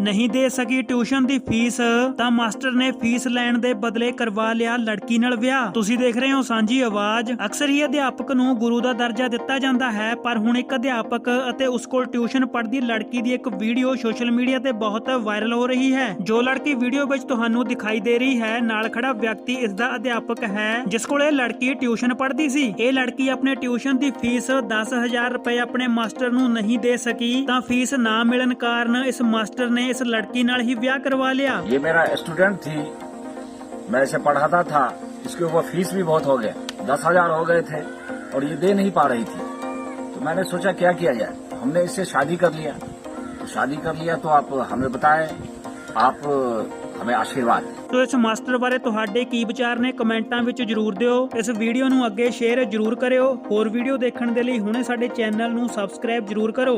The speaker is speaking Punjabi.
ਨਹੀਂ ਦੇ ਸਕੀ ਟਿਊਸ਼ਨ ਦੀ ਫੀਸ, ਤਾਂ ਮਾਸਟਰ ਨੇ ਫੀਸ ਲੈਣ ਦੇ ਬਦਲੇ ਕਰਵਾ ਲਿਆ ਲੜਕੀ ਨਾਲ ਵਿਆਹ। ਤੁਸੀਂ ਦੇਖ ਰਹੇ ਹੋ ਸਾਂਝੀ ਆਵਾਜ਼। ਅਕਸਰ ਹੀ ਅਧਿਆਪਕ ਨੂੰ ਗੁਰੂ ਦਾ ਦਰਜਾ ਦਿੱਤਾ ਜਾਂਦਾ ਹੈ, ਪਰ ਹੁਣ ਇੱਕ ਅਧਿਆਪਕ ਅਤੇ ਉਸ ਕੋਲ ਟਿਊਸ਼ਨ ਪੜ੍ਹਦੀ ਲੜਕੀ ਦੀ ਇੱਕ ਵੀਡੀਓ ਸੋਸ਼ਲ ਮੀਡੀਆ ਤੇ ਬਹੁਤ ਵਾਇਰਲ ਹੋ ਰਹੀ ਹੈ, ਜੋ ਲੜਕੀ ਵੀਡੀਓ ਵਿੱਚ ਤੁਹਾਨੂੰ ਦਿਖਾਈ ਦੇ ਰਹੀ ਹੈ। ਨਾਲ ਖੜਾ ਵਿਅਕਤੀ ਇਸ ਦਾ ਅਧਿਆਪਕ ਹੈ, ਜਿਸ ਕੋਲ ਇਹ ਲੜਕੀ ਟਿਊਸ਼ਨ ਪੜ੍ਹਦੀ ਸੀ। ਇਹ ਲੜਕੀ ਆਪਣੇ ਟਿਊਸ਼ਨ ਦੀ ਫੀਸ 10000 ਰੁਪਏ ਆਪਣੇ ਮਾਸਟਰ ਨੂੰ ਨਹੀਂ ਦੇ ਸਕੀ, ਤਾਂ ਫੀਸ ਨਾ ਮਿਲਣ ਕਾਰਨ ਇਸ ਮਾਸਟਰ ਨੇ ਇਸ ਲੜਕੀ ਨਾਲ ਹੀ ਵਿਆਹ ਕਰਵਾ ਲਿਆ ये मेरा स्टूडेंट थी मैं इसे पढ़ाता था इसके ऊपर फीस भी बहुत हो गया दस हजार हो गए थे और ये दे नहीं पा रही थी तो मैंने सोचा क्या किया जाए हमने इससे शादी कर लिया तो शादी कर लिया तो आप हमें बताएं आप हमें आशीर्वाद दें ਤੋ ਇਸ ਮਾਸਟਰ ਬਾਰੇ ਤੁਹਾਡੇ ਕੀ ਵਿਚਾਰ ਨੇ ਕਮੈਂਟਾਂ ਵਿੱਚ ਜਰੂਰ ਦਿਓ ਇਸ ਵੀਡੀਓ ਨੂੰ ਅੱਗੇ ਸ਼ੇਅਰ ਜਰੂਰ ਕਰਿਓ ਹੋਰ ਵੀਡੀਓ ਦੇਖਣ ਦੇ ਲਈ ਹੁਣੇ ਸਾਡੇ ਚੈਨਲ ਨੂੰ ਸਬਸਕ੍ਰਾਈਬ ਜਰੂਰ ਕਰੋ